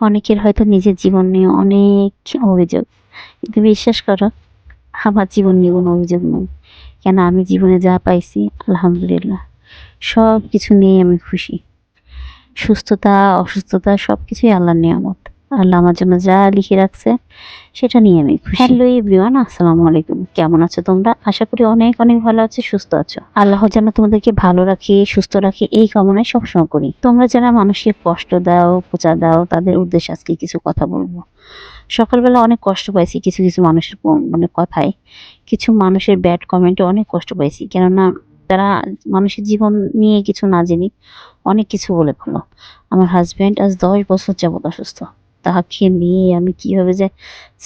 অনেকের হয়তো নিজের জীবন নিয়ে অনেক অভিযোগ। কিন্তু বিশ্বাস করো, আমার জীবন নিয়ে কোনো অভিযোগ নেই। কেন? আমি জীবনে যা পাইছি, আলহামদুলিল্লাহ। সব কিছু নিয়ে আমি খুশি। সুস্থতা, অসুস্থতা সব কিছুই আল্লাহর নিয়ামত। আল্লাহ আমার জন্য যা লিখে রাখছে সেটা নিয়ে আমি খুশি। হ্যালো এভরিওয়ান আসসালামু আলাইকুম। কেমন আছো তোমরা? আশা করি অনেক অনেক ভালো আছো সুস্থ আছো। আল্লাহ যেন তোমাদেরকে ভালো রাখে সুস্থ রাখে এই কামনায় সবসময় করি। তোমরা যারা মানুষকে কষ্ট দাও পূজা দাও তাদের উদ্দেশ্যে আজকে কিছু কথা বলব। সকালবেলা অনেক কষ্ট পাইছি কিছু কিছু মানুষের মানে কথায়। কিছু মানুষের ব্যাড কমেন্টে অনেক কষ্ট পাইছি। কেননা তারা মানুষের জীবন নিয়ে কিছু না জেনে অনেক কিছু বলে ফেলো। আমার হাজব্যান্ড আজ দশ বছর যাবত অসুস্থ। তাহাকে নিয়ে আমি কীভাবে যে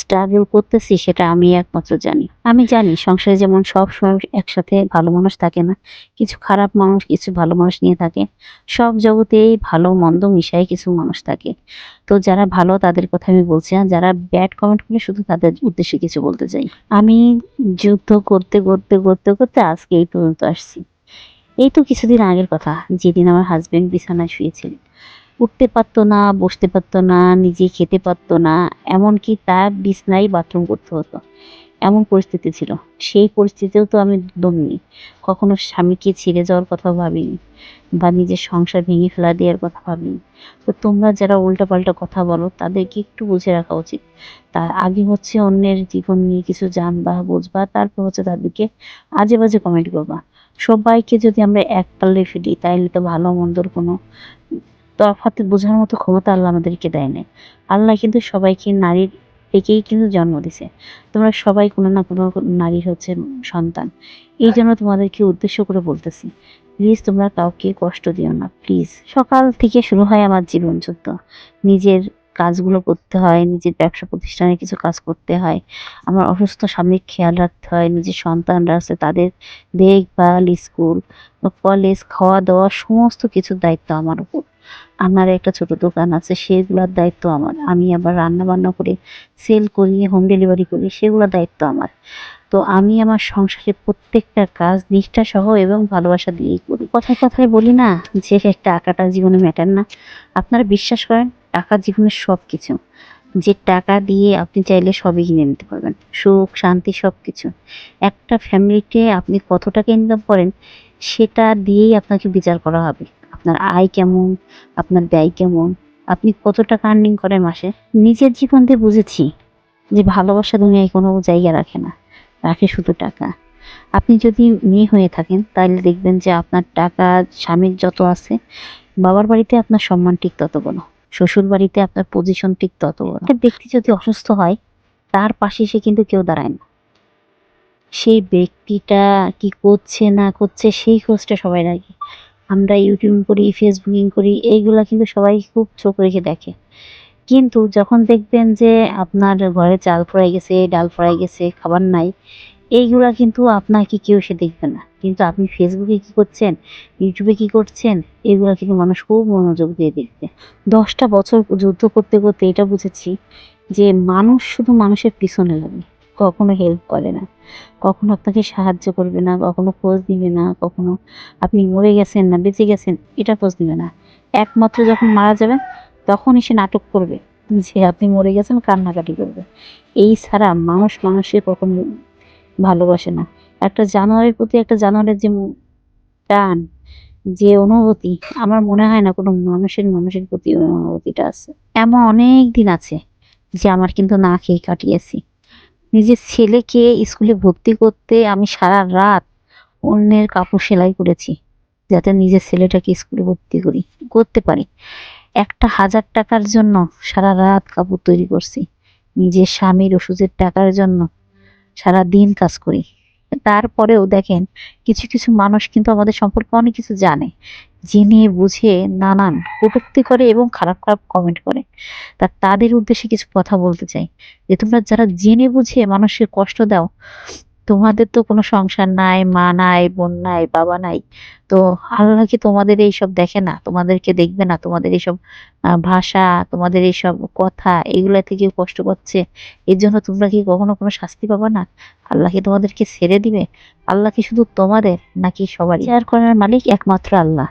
স্ট্রাগল করতেছি সেটা আমি একমাত্র জানি। আমি জানি সংসারে যেমন সব সময় একসাথে ভালো মানুষ থাকে না, কিছু খারাপ মানুষ, কিছু ভালো মানুষ নিয়ে থাকে, সব জগতেই ভালো মন্দ মিশাই কিছু মানুষ থাকে। তো যারা ভালো তাদের কথা আমি বলছি না, যারা ব্যাড কমেন্ট করে শুধু তাদের উদ্দেশ্যে কিছু বলতে চাই। আমি যুদ্ধ করতে করতে করতে করতে আজকে এই পর্যন্ত আসছি। এই তো কিছুদিন আগের কথা, যেদিন আমার হাজবেন্ড বিছানায় শুয়েছিলেন। উঠতে পারতো না, বসতে পারতো না, নিজে খেতে পারতো না, এমনকি তার বিছনায় বাথরুম করতে হতো। এমন পরিস্থিতি ছিল। সেই পরিস্থিতিতেও তো আমি দমনি কখনো স্বামীকে ছেড়ে যাওয়ার কথা ভাবিনি বা নিজের সংসার ভেঙে ফেলা দেওয়ার কথা ভাবিনি। তো তোমরা যারা উল্টাপাল্টা কথা বলো, তাদেরকে একটু বুঝে রাখা উচিত। তার আগে হচ্ছে অন্যের জীবন নিয়ে কিছু জানবা, বুঝবা, তারপর হচ্ছে তাদেরকে আজে বাজে কমেন্ট করবা। সবাইকে যদি আমরা এক পাল্লে ফেলি, তাইলে তো ভালো মন্দর কোনো তফাতে বোঝার মতো ক্ষমতা আল্লাহ আমাদেরকে দেয় না আল্লাহ কিন্তু সবাইকে নারীর থেকেই কিন্তু জন্ম দিছে। তোমরা সবাই কোনো না কোনো নারীর হচ্ছে সন্তান। এই জন্য তোমাদেরকে উদ্দেশ্য করে বলতেছি প্লিজ তোমরা কাউকে কষ্ট দিও না প্লিজ সকাল থেকে শুরু হয় আমার জীবন যুদ্ধ নিজের কাজগুলো করতে হয়, নিজের ব্যবসা প্রতিষ্ঠানে কিছু কাজ করতে হয়। আমার অসুস্থ স্বামীর খেয়াল রাখতে হয়, নিজের সন্তানরা আছে তাদের দেখভাল, স্কুল কলেজ খাওয়া দাওয়া সমস্ত কিছুর দায়িত্ব আমার উপর। আমার একটা ছোট দোকান আছে, সেগুলোর দায়িত্ব আমার। আমি আবার রান্না বান্না করে, সেল করি, হোম ডেলিভারি করি, সেগুলোর দায়িত্ব আমার। তো আমি আমার সংসারের প্রত্যেকটা কাজ নিষ্ঠা সহ এবং ভালোবাসা দিয়েই করি। কথায় কথায় বলি না যে একটা টাকাটা জীবনে ম্যাটার না। আপনারা বিশ্বাস করেন, টাকা জীবনের সব কিছু যে টাকা দিয়ে আপনি চাইলে সবই কিনে নিতে পারবেন। সুখ, শান্তি সব কিছু একটা ফ্যামিলিতে আপনি কত টাকা ইনকাম করেন, সেটা দিয়েই আপনাকে বিচার করা হবে। আপনার আয় কেমন, আপনার ব্যয় কেমন, আপনি কত টাকা আর্নিং করেন মাসে? নিজের জীবন দিয়ে বুঝেছি যে ভালোবাসা দুনিয়ায় কোনো জায়গা রাখে না, রাখে শুধু টাকা। আপনি যদি মেয়ে হয়ে থাকেন, তাহলে দেখবেন যে আপনার টাকা, স্বামীর যত আছে, বাবার বাড়িতে আপনার সম্মান ঠিক তত বড় শ্বশুর বাড়িতে আপনার পজিশন ঠিক তত বড় একটা ব্যক্তি যদি অসুস্থ হয়, তার পাশে সে কিন্তু কেউ দাঁড়ায় না। সেই ব্যক্তিটা কি করছে না করছে, সেই খোঁজটা সবাই রাখে। আমরা ইউটিউব করি ফেসবুকিং করি, এইগুলা কিন্তু সবাই খুব চোখ রেখে দেখে। কিন্তু যখন দেখবেন যে আপনার ঘরে চাল ফুরাই গেছে, ডাল ফুরাই গেছে, খাবার নাই, এইগুলা কিন্তু আপনাকে কেউ সে দেখবে না। কিন্তু আপনি ফেসবুকে কি করছেন ইউটিউবে কি করছেন এগুলা কিন্তু মানুষ খুব মনোযোগ দিয়ে দেখবে। দশটা বছর যুদ্ধ করতে করতে এটা বুঝেছি যে মানুষ শুধু মানুষের পিছনে লাগে। কখনো হেল্প করে না। কখনো আপনাকে সাহায্য করবে না, কখনো খোঁজ দিবে না, কখনো আপনি মরে গেছেন না, বেঁচে গেছেন, এটা খোঁজ দিবে না। একমাত্র যখন মারা যাবেন তখন এসে নাটক করবে যে আপনি মরে গেছেন, কান্নাকাটি করবে। এই ছাড়া মানুষ মানুষের কখনো ভালোবাসে না। একটা জানোয়ারের প্রতি একটা জানোয়ারের যে টান, যে অনুভূতি, আমার মনে হয় না কোনো মানুষের মানুষের প্রতি অনুভূতিটা আছে। এমন অনেক দিন আছে যে আমার কিন্তু না খেয়ে কাটিয়েছি। নিজের ছেলেকে স্কুলে ভর্তি করতে আমি সারা রাত অন্যের কাপড় সেলাই করেছি, যাতে নিজের ছেলেটাকে স্কুলে ভর্তি করি, করতে পারি। একটা হাজার টাকার জন্য সারা রাত কাপড় তৈরি করছি, নিজের স্বামীর ওষুধের টাকার জন্য সারা দিন কাজ করি। তারপরেও দেখেন, কিছু কিছু মানুষ কিন্তু আমাদের সম্পর্কে অনেক কিছু জানে। জেনে, বুঝে, নানান কটুক্তি করে এবং খারাপ খারাপ কমেন্ট করে। তা তাদের উদ্দেশ্যে কিছু কথা বলতে চাই। যে তোমরা যারা জেনে বুঝে মানুষকে কষ্ট দাও তোমাদের তো কোনো সংসার নাই, মা নাই, বোন নাই, বাবা নাই। তো আল্লাহ কি তোমাদের এইসব দেখে না? তোমাদেরকে দেখবে না? তোমাদের এইসব ভাষা, তোমাদের এইসব কথা, এগুলা থেকে কষ্ট পাচ্ছে? এর জন্য তোমরা কি কখনো কোনো শাস্তি পাবা না? আল্লাহ কি তোমাদেরকে ছেড়ে দিবে? আল্লাহ কি শুধু তোমাদের নাকি সবারই? বিচার করার মালিক একমাত্র আল্লাহ।